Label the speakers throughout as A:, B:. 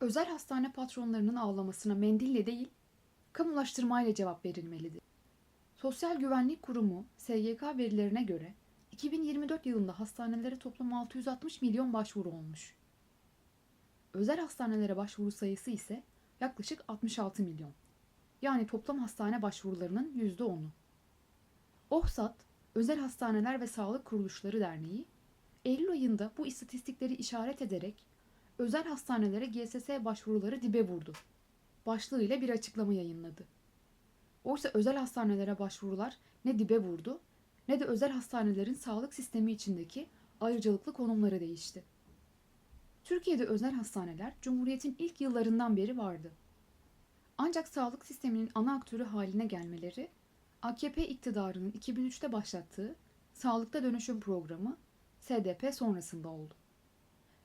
A: Özel hastane patronlarının ağlamasına mendille değil, kamulaştırmayla cevap verilmelidir. Sosyal Güvenlik Kurumu SGK verilerine göre 2024 yılında hastanelere toplam 660 milyon başvuru olmuş. Özel hastanelere başvuru sayısı ise yaklaşık 66 milyon. Yani toplam hastane başvurularının %10'u. OHSAT, Özel Hastaneler ve Sağlık Kuruluşları Derneği, Eylül ayında bu istatistikleri işaret ederek özel hastanelere GSS başvuruları dibe vurdu. Başlığıyla bir açıklama yayınladı. Oysa özel hastanelere başvurular ne dibe vurdu ne de özel hastanelerin sağlık sistemi içindeki ayrıcalıklı konumları değişti. Türkiye'de özel hastaneler Cumhuriyet'in ilk yıllarından beri vardı. Ancak sağlık sisteminin ana aktörü haline gelmeleri AKP iktidarının 2003'te başlattığı Sağlıkta Dönüşüm Programı SDP sonrasında oldu.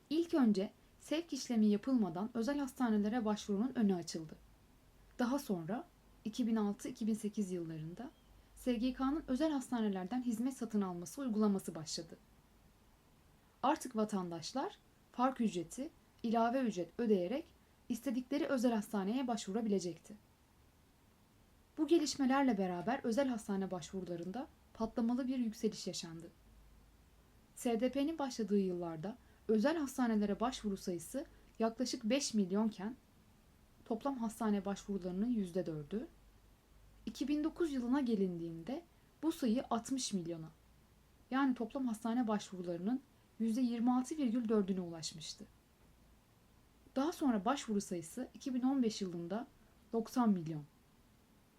A: İlk önce sevk işlemi yapılmadan özel hastanelere başvurunun önü açıldı. Daha sonra 2006-2008 yıllarında SGK'nın özel hastanelerden hizmet satın alması uygulaması başladı. Artık vatandaşlar fark ücreti, ilave ücret ödeyerek istedikleri özel hastaneye başvurabilecekti. Bu gelişmelerle beraber özel hastane başvurularında patlamalı bir yükseliş yaşandı. SDP'nin başladığı yıllarda özel hastanelere başvuru sayısı yaklaşık 5 milyonken toplam hastane başvurularının %4'ü, 2009 yılına gelindiğinde bu sayı 60 milyona yani toplam hastane başvurularının %26,4'üne ulaşmıştı. Daha sonra başvuru sayısı 2015 yılında 90 milyon.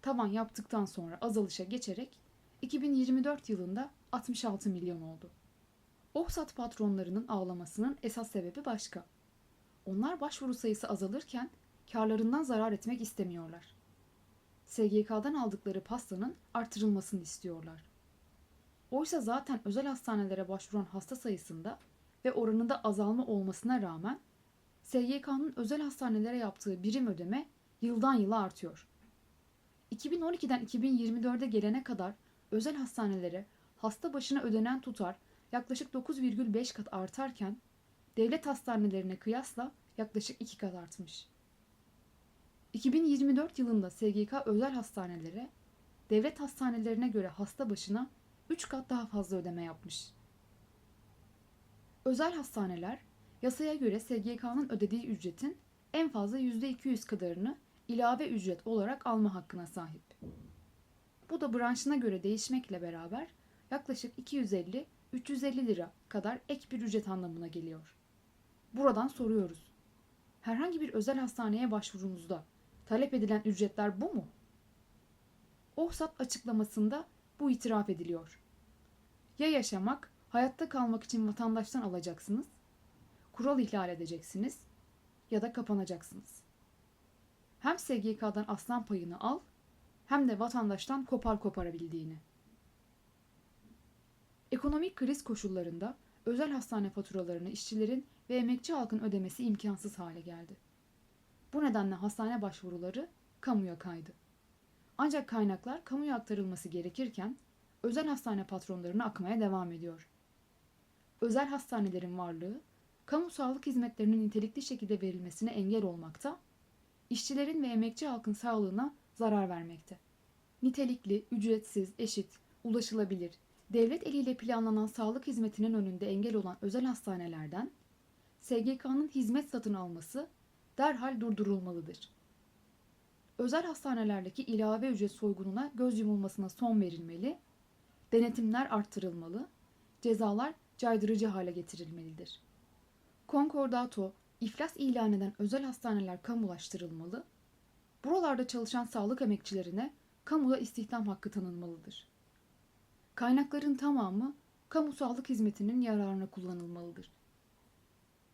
A: Tavan yaptıktan sonra azalışa geçerek 2024 yılında 66 milyon oldu. OHSAT patronlarının ağlamasının esas sebebi başka. Onlar başvuru sayısı azalırken karlarından zarar etmek istemiyorlar. SGK'dan aldıkları pastanın artırılmasını istiyorlar. Oysa zaten özel hastanelere başvuran hasta sayısında ve oranında azalma olmasına rağmen SGK'nın özel hastanelere yaptığı birim ödeme yıldan yıla artıyor. 2012'den 2024'e gelene kadar özel hastanelere hasta başına ödenen tutar yaklaşık 9,5 kat artarken devlet hastanelerine kıyasla yaklaşık 2 kat artmış. 2024 yılında SGK özel hastanelere devlet hastanelerine göre hasta başına 3 kat daha fazla ödeme yapmış. Özel hastaneler yasaya göre SGK'nın ödediği ücretin en fazla %200 kadarını ilave ücret olarak alma hakkına sahip. Bu da branşına göre değişmekle beraber yaklaşık 250 350 lira kadar ek bir ücret anlamına geliyor. Buradan soruyoruz. Herhangi bir özel hastaneye başvurunuzda talep edilen ücretler bu mu? OHSAT açıklamasında bu itiraf ediliyor. Ya yaşamak, hayatta kalmak için vatandaştan alacaksınız, kural ihlal edeceksiniz ya da kapanacaksınız. Hem SGK'dan aslan payını al, hem de vatandaştan kopar koparabildiğini. Ekonomik kriz koşullarında özel hastane faturalarını işçilerin ve emekçi halkın ödemesi imkansız hale geldi. Bu nedenle hastane başvuruları kamuya kaydı. Ancak kaynaklar kamuya aktarılması gerekirken özel hastane patronlarına akmaya devam ediyor. Özel hastanelerin varlığı, kamu sağlık hizmetlerinin nitelikli şekilde verilmesine engel olmakta, işçilerin ve emekçi halkın sağlığına zarar vermekte. Nitelikli, ücretsiz, eşit, ulaşılabilir, devlet eliyle planlanan sağlık hizmetinin önünde engel olan özel hastanelerden SGK'nın hizmet satın alması derhal durdurulmalıdır. Özel hastanelerdeki ilave ücret soygununa göz yumulmasına son verilmeli, denetimler arttırılmalı, cezalar caydırıcı hale getirilmelidir. Konkordato, iflas ilan eden özel hastaneler kamulaştırılmalı, buralarda çalışan sağlık emekçilerine kamuda istihdam hakkı tanınmalıdır. Kaynakların tamamı kamu sağlık hizmetinin yararına kullanılmalıdır.